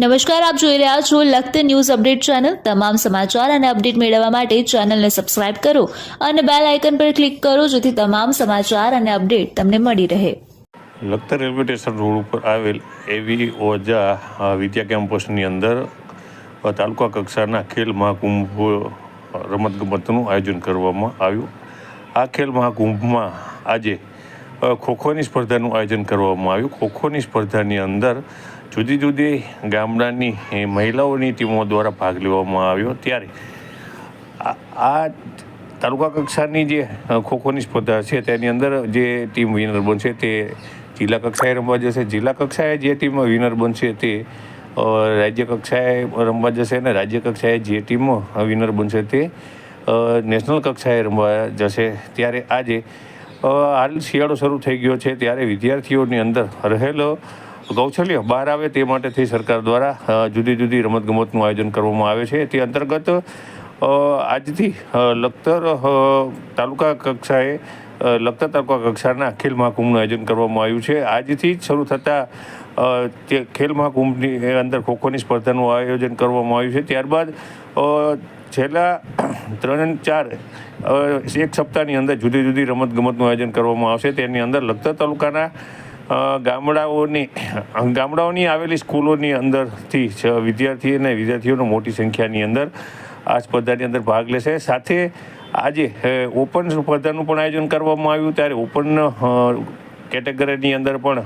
નમસ્કાર, આપ જોઈ રહ્યા છો લખત ન્યૂઝ અપડેટ ચેનલ. તમામ સમાચાર અને અપડેટ મેળવવા માટે ચેનલને સબસ્ક્રાઇબ કરો અને બેલ આઇકન પર ક્લિક કરો જેથી તમામ સમાચાર અને અપડેટ તમને મળી રહે. લખતર રેલવે સ્ટેશન રોડ ઉપર આવેલ એવી ઓજા વિદ્યા કેમ્પસની અંદર તાલુકા કક્ષાના ખેલ મહાકુંભ રમતગમતનું આયોજન કરવામાં આવ્યું. આ ખેલ મહાકુંભમાં આજે ખોખોની સ્પર્ધાનું આયોજન કરવામાં આવ્યું. ખોખોની સ્પર્ધાની અંદર જુદી જુદી ગામડાની મહિલાઓની ટીમો દ્વારા ભાગ લેવામાં આવ્યો. ત્યારે આ તાલુકા કક્ષાની જે ખોખોની સ્પર્ધા છે, તેની અંદર જે ટીમ વિનર બનશે તે જિલ્લા કક્ષાએ રમવા જશે. જિલ્લા કક્ષાએ જે ટીમ વિનર બનશે તે રાજ્ય કક્ષાએ રમવા જશે અને રાજ્ય કક્ષાએ જે ટીમ વિનર બનશે તે નેશનલ કક્ષાએ રમવા જશે. ત્યારે આજે હાલ શિયાળો શરૂ થઈ ગયો છે. ત્યારે વિદ્યાર્થીઓની અંદર રહેલો કૌશલ્ય બહાર આવે તે માટેથી સરકાર દ્વારા જુદી જુદી રમતગમતનું આયોજન કરવામાં આવે છે. તે અંતર્ગત આજથી લખતર તાલુકા કક્ષાએ લખતર તાલુકા કક્ષાના ખેલ મહાકુંભનું આયોજન કરવામાં આવ્યું છે. આજથી જ શરૂ થતા તે ખેલ મહાકુંભની અંદર ખોખોની સ્પર્ધાનું આયોજન કરવામાં આવ્યું છે. ત્યારબાદ છેલ્લા ત્રણ ચાર એક સપ્તાહની અંદર જુદી જુદી રમતગમતનું આયોજન કરવામાં આવશે. તેની અંદર લખતર તાલુકાના ગામડાઓની ગામડાઓની આવેલી સ્કૂલોની અંદરથી વિદ્યાર્થી અને વિદ્યાર્થીઓનો મોટી સંખ્યાની અંદર આ સ્પર્ધાની અંદર ભાગ લેશે. સાથે આજે ઓપન સ્પર્ધાનું પણ આયોજન કરવામાં આવ્યું. ત્યારે ઓપન કેટેગરીની અંદર પણ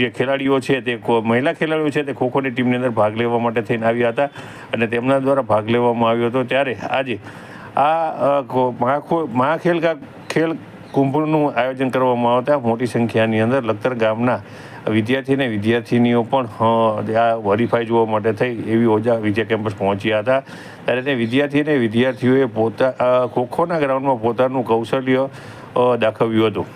જે ખેલાડીઓ છે તે મહિલા ખેલાડીઓ છે તે ખોખોની ટીમની અંદર ભાગ લેવા માટે થઈને આવ્યા હતા અને તેમના દ્વારા ભાગ લેવામાં આવ્યો હતો. ત્યારે આજે આ મહાખો, મહાખેલ ખેલ કુંભનું આયોજન કરવામાં આવતા મોટી સંખ્યાની અંદર લખતર ગામના વિદ્યાર્થી અને વિદ્યાર્થીનીઓ પણ આ હરીફાઈ જોવા માટે થઈ એવી ઓજા વિદ્યા કેમ્પસ પહોંચ્યા હતા. ત્યારે તે વિદ્યાર્થી અને વિદ્યાર્થીઓએ પોતા ખોખોના ગ્રાઉન્ડમાં પોતાનું કૌશલ્ય દાખવ્યું હતું.